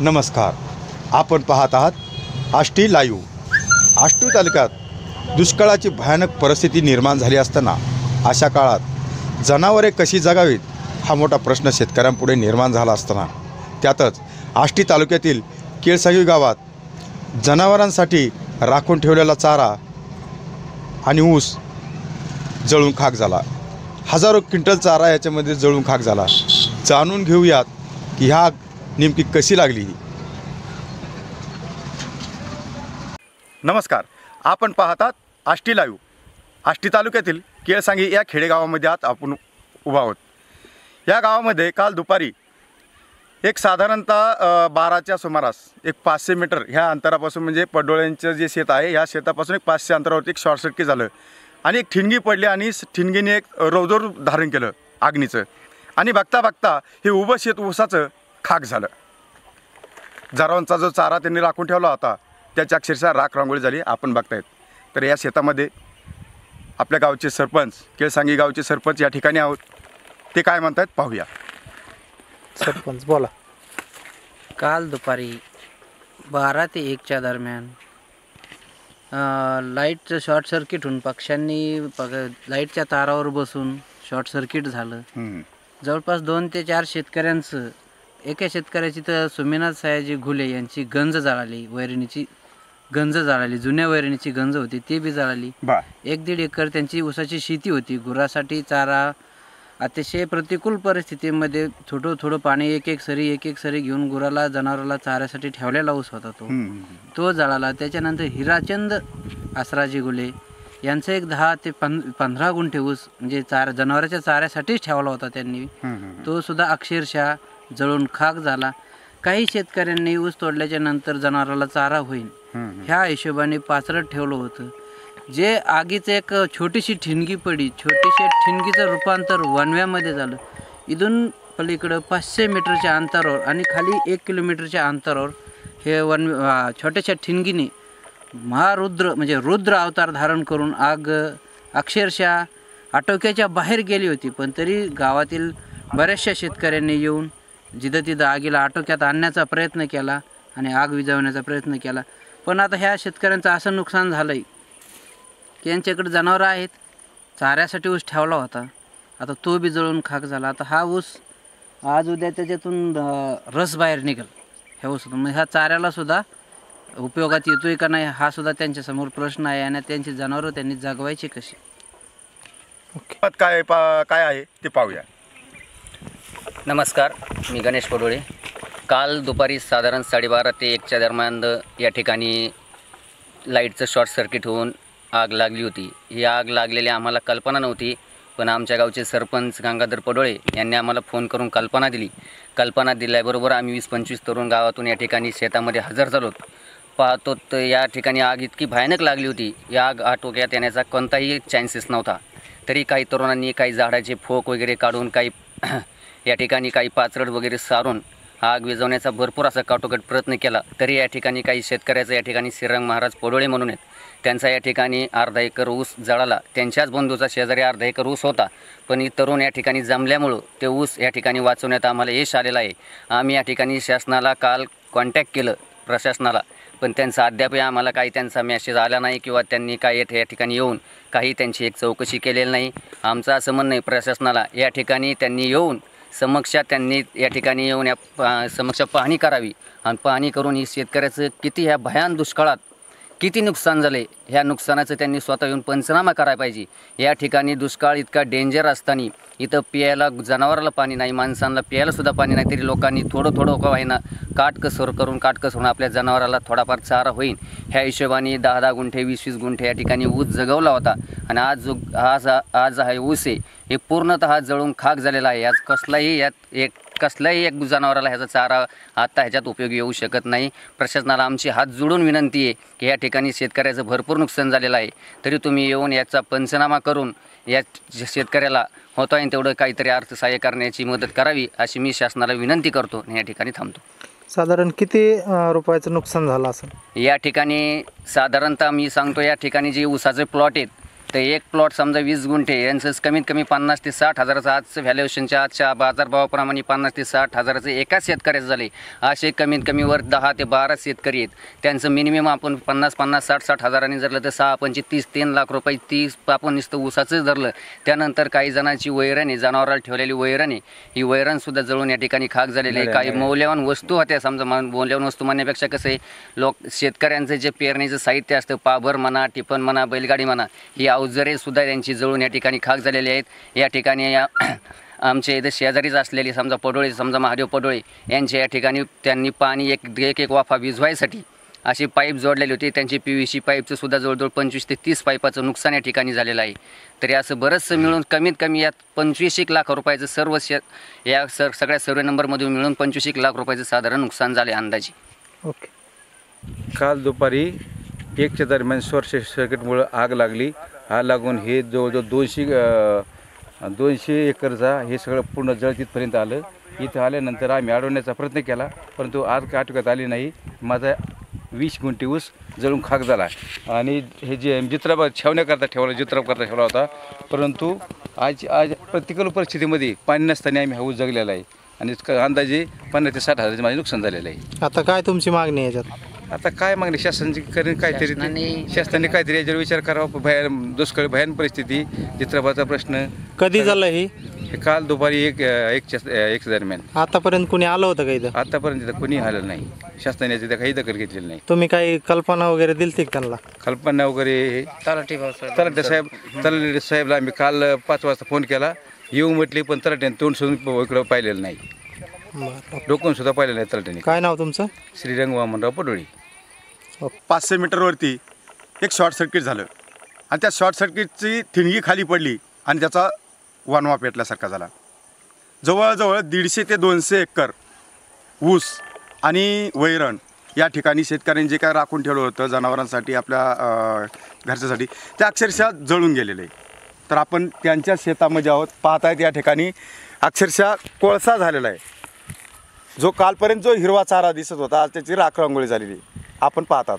नमस्कार. आपण पाहत आहात आष्टी लाईव्ह. आष्टी तालुक्यात दुष्काळाची भयानक परिस्थिती निर्माण झाली असताना अशा काळात जनावरे कशी जगावीत हा मोठा प्रश्न शेतकऱ्यांपुढे निर्माण झाला असताना. त्यातच आष्टी तालुक्यातील केळसागी गावात जनावरांसाठी राखून ठेवलेला चारा आणि ऊस जळून खाक झाला. हजारो क्विंटल चारा याच्यामध्ये जळून खाक झाला. जाणून घेऊयात की ह्या नेमकी कशी लागली नमस्कार. आपण पाहतात आष्टी लाईव्ह. आष्टी तालुक्यातील केळसांगी या खेडेगावामध्ये आज आपण उभा आहोत. या गावामध्ये काल दुपारी एक साधारणतः बाराच्या सुमारास एक पाचशे मीटर ह्या अंतरापासून म्हणजे पडोळ्यांचं जे शेत आहे ह्या शेतापासून एक पाचशे अंतरावरती एक शॉर्ट सर्किट झालं. आणि एक ठिणगी पडली आणि ठिणगीने एक रौदर धारण केलं आग्नीचं आणि बघता बघता हे उभं शेत ऊसाचं खाक झालं. जनावरांचा जो चारा त्यांनी राखून ठेवला होता त्याची अक्षरशः राख रांगोळी झाली आपण बघतायत. तर या शेतामध्ये आपल्या गावचे सरपंच केळसांगी गावचे सरपंच या ठिकाणी आहोत. ते काय म्हणतायत पाहूया. सरपंच बोला. काल दुपारी बारा ते एकच्या दरम्यान लाईटचं शॉर्ट सर्किट होऊन पक्ष्यांनी पग लाईटच्या तारावर बसून शॉर्ट सर्किट झालं. जवळपास दोन ते चार शेतकऱ्यांचं एका शेतकऱ्याची तर सुमेनाथ सयाजी घुले यांची गंज जळाली वैरणीची गंज जळाली जुन्या वैरणीची गंज होती ती बी जळाली. एक दीड एकर त्यांची ऊसाची शेती होती. गुरासाठी चारा अतिशय प्रतिकूल परिस्थितीमध्ये थोडं थोडं पाणी एक एक सरी एक एक सरी घेऊन गुराला जनावराला चाऱ्यासाठी ठेवलेला ऊस होता तो. तो जळाला. त्याच्यानंतर हिराचंद आसराजी गुले यांचं एक दहा ते पं पंधरा गुंठे ऊस म्हणजे चार जनावरांच्या चाऱ्यासाठीच ठेवला होता त्यांनी. तो सुद्धा अक्षरशः जळून खाक झाला. काही शेतकऱ्यांनी ऊस तोडल्याच्या नंतर जनावराला चारा होईल. ह्या हिशोबाने पाचरट ठेवलं होतं. जे आगीचं एक छोटीशी ठिणगी पडी छोटीशी ठिणगीचं रूपांतर वनव्यामध्ये झालं. इथून पलीकडं पाचशे मीटरच्या अंतरावर आणि खाली एक किलोमीटरच्या अंतरावर हे वन छोट्याशा ठिणगीने महारुद्र म्हणजे रुद्र अवतार धारण करून आग अक्षरशः आटोक्याच्या बाहेर गेली होती. पण तरी गावातील बऱ्याचशा शेतकऱ्यांनी येऊन जिथं तिथं आगीला आटोक्यात आणण्याचा प्रयत्न केला आणि आग विझवण्याचा प्रयत्न केला. पण आता ह्या शेतकऱ्यांचं असं नुकसान झालं आहे की यांच्याकडे जनावरं आहेत. चाऱ्यासाठी ऊस ठेवला होता. आता तो बी जळून खाक झाला. आता हा ऊस आज उद्या त्याच्यातून रस बाहेर निघेल. ह्या ऊसातून. मग ह्या चाऱ्यालासुद्धा उपयोगात येतो आहे का नाही हा सुद्धा त्यांच्यासमोर प्रश्न आहे आणि त्यांची जनावरं त्यांनी जगवायची कशी? काय पा काय आहे ते पाहूया. नमस्कार मी गणेश पडोळे. काल दुपारी साधारण साडेबारा ते एकच्या दरम्यान या ठिकाणी लाईटचं शॉर्ट सर्किट होऊन आग लागली होती. ही आग लागलेली आम्हाला कल्पना नव्हती पण आमच्या गावचे सरपंच गंगाधर पडोळे यांनी आम्हाला फोन करून कल्पना दिली. कल्पना दिल्याबरोबर आम्ही वीस पंचवीस तरुण गावातून या ठिकाणी शेतामध्ये हजर झालो पाहतो तर या ठिकाणी आग इतकी भयानक लागली होती. या आग आटोक्यात येण्याचा कोणताही चान्सेस नव्हता. तरी काही तरुणांनी काही झाडाचे फोक वगैरे काढून काही या ठिकाणी काही पाचरड वगैरे सारून आग विझवण्याचा भरपूर असा काटोकट प्रयत्न केला. तरी या ठिकाणी काही शेतकऱ्याचा या ठिकाणी श्रीरंग महाराज पडोळे म्हणून आहेत. त्यांचा या ठिकाणी अर्धा एकर ऊस जळाला. त्यांच्याच बंधूचा शेजारी अर्धा एकर ऊस होता. पण ही तरुण या ठिकाणी जमल्यामुळं ते ऊस या ठिकाणी वाचवण्यात आम्हाला यश आलेलं आहे. आम्ही या ठिकाणी शासनाला काल कॉन्टॅक्ट केलं प्रशासनाला. पण त्यांचा अद्यापही आम्हाला काही त्यांचा मेसेज आला नाही किंवा त्यांनी काय येथे या ठिकाणी येऊन काही त्यांची एक चौकशी केलेली नाही. आमचं असं म्हणणं आहे प्रशासनाला या ठिकाणी त्यांनी येऊन समक्ष त्यांनी या ठिकाणी येऊन या पा- समक्ष पाहणी करावी. आणि पाहणी करून ही शेतकऱ्याचं किती ह्या भयान दुष्काळात किती नुकसान झाले? ह्या नुकसानाचं त्यांनी स्वतः येऊन पंचनामा करायला पाहिजे. या ठिकाणी दुष्काळ इतका डेंजर असताना इथं प्यायला जनावराला पाणी नाही माणसांना प्यायलासुद्धा पाणी नाही तरी लोकांनी थोडं थोडं का व्हायना काटकसर करून काटकसर होऊन आपल्या जनावराला थोडाफार चारा होईल ह्या हिशोबाने दहा दहा गुंठे वीस वीस गुंठे या ठिकाणी ऊस जगवला होता. आणि आज जो आज आज हा ऊस आहे हे पूर्णतः जळून खाक झालेला आहे. आज कसलाही यात एक कसल्याही एक जनावराला ह्याचा चारा आता ह्याच्यात उपयोगी येऊ शकत नाही. प्रशासनाला आमची हात जोडून विनंती आहे की या ठिकाणी शेतकऱ्याचं भरपूर नुकसान झालेलं आहे. तरी तुम्ही येऊन याचा पंचनामा करून या शेतकऱ्याला होता येईल तेवढं काहीतरी अर्थसहाय्य करण्याची मदत करावी अशी मी शासनाला विनंती करतो आणि या ठिकाणी थांबतो. साधारण किती रुपयाचं नुकसान झालं असं या ठिकाणी साधारणतः मी सांगतो या ठिकाणी जे ऊसाचे प्लॉट आहेत तर एक प्लॉट समजा वीस गुंठे यांचं कमीत कमी पन्नास ते साठ हजाराचं आजचं व्हॅल्युएशनच्या आजच्या बाजारभावाप्रमाणे पन्नास ते साठ हजाराचं एका शेतकऱ्याचं झाले. असे कमीत कमी वर दहा ते बारा शेतकरी आहेत. त्यांचं मिनिमम आपण पन्नास पन्नास साठ साठ हजारांनी धरलं तर सहा पंचे तीस तीन लाख रुपये तीस आपण नुसतं ऊसाचं धरलं. त्यानंतर काही जणांची वैरणी जनावराला ठेवलेली वैरणी ही वैरणसुद्धा जळून या ठिकाणी खाक झालेली आहे. काही मौल्यवान वस्तू होत्या समजा मान- मौल्यवान वस्तू म्हणण्यापेक्षा कसं आहे लोक शेतकऱ्यांचं जे पेरणीचं साहित्य असतं पाभर म्हणा टिफन म्हणा बैलगाडी म्हणा ही अवजरे सुद्धा त्यांची जळून या ठिकाणी खाक झालेले आहेत. या ठिकाणी या आमच्या इथं शेजारीच असलेली समजा पडोळे समजा महादेव पडोळे यांच्या या ठिकाणी त्यांनी पाणी एक एक एक वाफा भिजवायसाठी अशी पाईप जोडलेली होती. त्यांची पी व्ही सी पाईपचं सुद्धा जवळजवळ पंचवीस ते तीस पाईपाचं नुकसान या ठिकाणी झालेलं आहे. तरी असं बरंचसं मिळून कमीत कमी यात पंचवीस एक लाख रुपयाचं सर्व शे या सर सगळ्या सर्वे नंबरमधून मिळून पंचवीस एक लाख रुपयाचं साधारण नुकसान झाले अंदाजे. ओके. काल दुपारी एकच्या दरम्यान शॉर्ट सर्किटमुळं आग लागली. आग लागून हे जवळजवळ दोनशे दोनशे एकरचा हे सगळं पूर्ण जळ तिथपर्यंत आलं. इथं आल्यानंतर आम्ही अडवण्याचा प्रयत्न केला परंतु आज काय आटोक्यात आली नाही. माझा वीस गुंठी ऊस जळून खाक झाला. आणि हे जे जित्राबा छावण्याकरता ठेवला जित्राबकरता ठेवला होता. परंतु आज आज प्रतिकूल परिस्थितीमध्ये पाणी नसताना आम्ही हा ऊस जगलेला आहे. आणि अंदाजे पन्नास ते साठ हजाराचे माझे नुकसान झालेलं आहे. आता काय तुमची मागणी आहे याच्यात? आता काय मागणी शासनाची? करेन काहीतरी शासनाने- शासनाने काहीतरी याच्यावर विचार करावा. भयान दुष्काळ भयान परिस्थिती चित्रपाचा प्रश्न. कधी झालं ही? हे काल दुपारी एक एकच्या एकच्या दरम्यान. आतापर्यंत कुणी आलं होतं का इथं? आतापर्यंत इथं कोणी आलं नाही. शासनाने याची काही दखल घेतलेली नाही. तुम्ही काही कल्पना वगैरे दिलती का त्यांना? कल्पना वगैरे तलाटे साहेब. तलाटे साहेबला आम्ही काल पाच वाजता फोन केला. येऊ म्हटले पण तलाट्याने तोंड सोडून इकडं पाहिलेलं नाही. बरं. डोकून सुद्धा पाहिलेलं नाही तलाट्याने काय नाव तुमचं? श्रीरंग वामनराव पडोळी. पाचशे मीटरवरती एक शॉर्ट सर्किट झालं. आणि त्या शॉर्ट सर्किटची थिणगी खाली पडली आणि त्याचा वनवा पेटल्यासारखा झाला. जवळजवळ दीडशे ते दोनशे एकर ऊस आणि वैरण या ठिकाणी शेतकऱ्यांनी जे काय राखून ठेवलं होतं जनावरांसाठी आपल्या घरच्यासाठी ते अक्षरशः जळून गेलेलं. आहे तर आपण त्यांच्या शेतामध्ये आहोत पाहतायत या ठिकाणी अक्षरशः कोळसा झालेला आहे. जो कालपर्यंत जो हिरवा चारा दिसत होता आज त्याची राख रांगोळी झालेली आहे. आपण पाहतात.